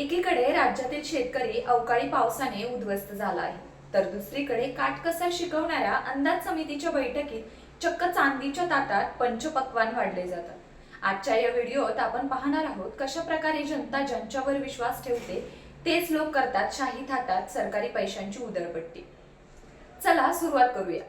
एकीकडे राज्यातील शेतकरी अवकाळी पावसाने उद्ध्वस्त झाला आहे तर दुसरीकडे काटकसर शिकवणाऱ्या अंदाज समितीच्या बैठकीत चक्क चांदीच्या ताटात पंचपक्वान वाढले जातात. आजच्या या व्हिडिओत आपण पाहणार आहोत कशा प्रकारे जनता ज्यांच्यावर विश्वास ठेवते तेच लोक करतात शाही थाटात सरकारी पैशांची उदरपट्टी. चला सुरुवात करूया.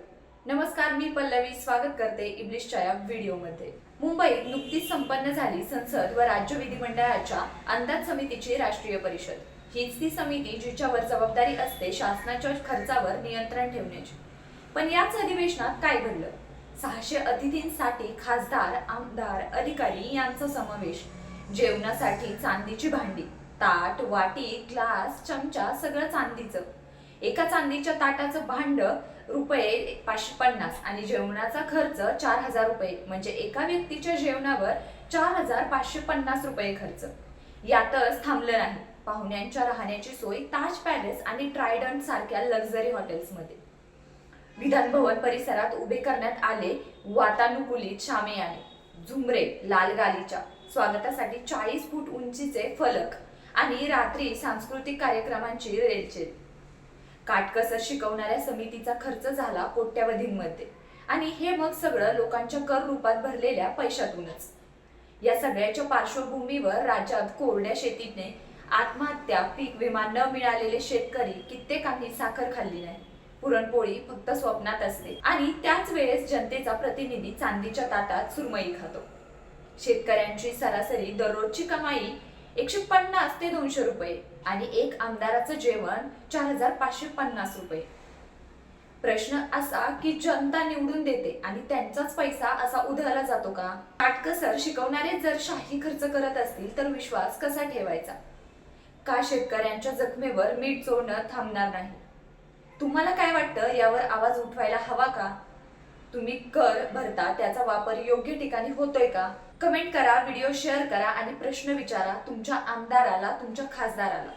नमस्कार मी पल्लवी. स्वागत करते इब्लिशच्या या व्हिडिओमध्ये. मुंबईत नुकतीच संपन्न झाली संसद व राज्य विधिमंडळाच्या अंदाज समितीची राष्ट्रीय परिषद. हीच ती समिती जिच्यावर जबाबदारी असते शासनाच्या खर्चावर नियंत्रण ठेवण्याची. पण याच अधिवेशनात काय घडलं? सहाशे अतिथींसाठी खासदार आमदार अधिकारी यांचा समावेश. जेवणासाठी चांदीची भांडी ताट वाटी ग्लास चमचा सगळं चांदीचं. एका चांदीच्या ताटाचं भांड रुपये पाचशे पन्नास आणि जेवणाचा खर्च चार हजार रुपये म्हणजे एका व्यक्तीच्या जेवणावर चार हजार पाचशे पन्नास रुपये खर्च. यातच थांबलं नाही. पाहुण्यांच्या राहण्याची सोय ताज पॅलेस आणि ट्रायडंट सारख्या लक्झरी हॉटेल्समध्ये. विधान भवन परिसरात उभे करण्यात आले वातानुकूलित शामियाने. झुमरे लाल गालीच्या स्वागतासाठी चाळीस फूट उंचीचे फलक आणि रात्री सांस्कृतिक कार्यक्रमांची रेलचेल. काटकसर शिकवणाऱ्या समितीचा खर्च झाला कोट्यावधींमध्ये. आणि हे मग सगळं लोकांच्या कर रूपात भरलेल्या पैशातूनच. या सगळ्याच्या पार्श्वभूमीवर राज्यात कोरड्या शेतीने आत्महत्या पीक विमा न मिळालेले शेतकरी कित्येकांनी साखर खाल्ली नाही. पुरणपोळी फक्त स्वप्नात असते. आणि त्याच वेळेस जनतेचा प्रतिनिधी चांदीच्या ताटात सुरमई खातो. शेतकऱ्यांची सरासरी दररोजची कमाई एकशे पन्नास ते दोनशे रुपये आणि एक आमदाराचं जेवण चार हजार पाचशे पन्नास रुपये. प्रश्न असा की जनता निवडून देते आणि त्यांचाच पैसा असा उधळला जातो का? काटकसर शिकवणारे जर शाही खर्च करत असतील तर विश्वास कसा ठेवायचा? का शेतकऱ्यांच्या जखमेवर मीठ चोळणं थांबणार नाही? तुम्हाला काय वाटतं? यावर आवाज उठवायला हवा का? तुम्ही कर भरता त्याचा वापर योग्य ठिकाणी होतोय का? कमेंट करा व्हिडिओ शेअर करा आणि प्रश्न विचारा तुमच्या आमदाराला तुमच्या खासदाराला.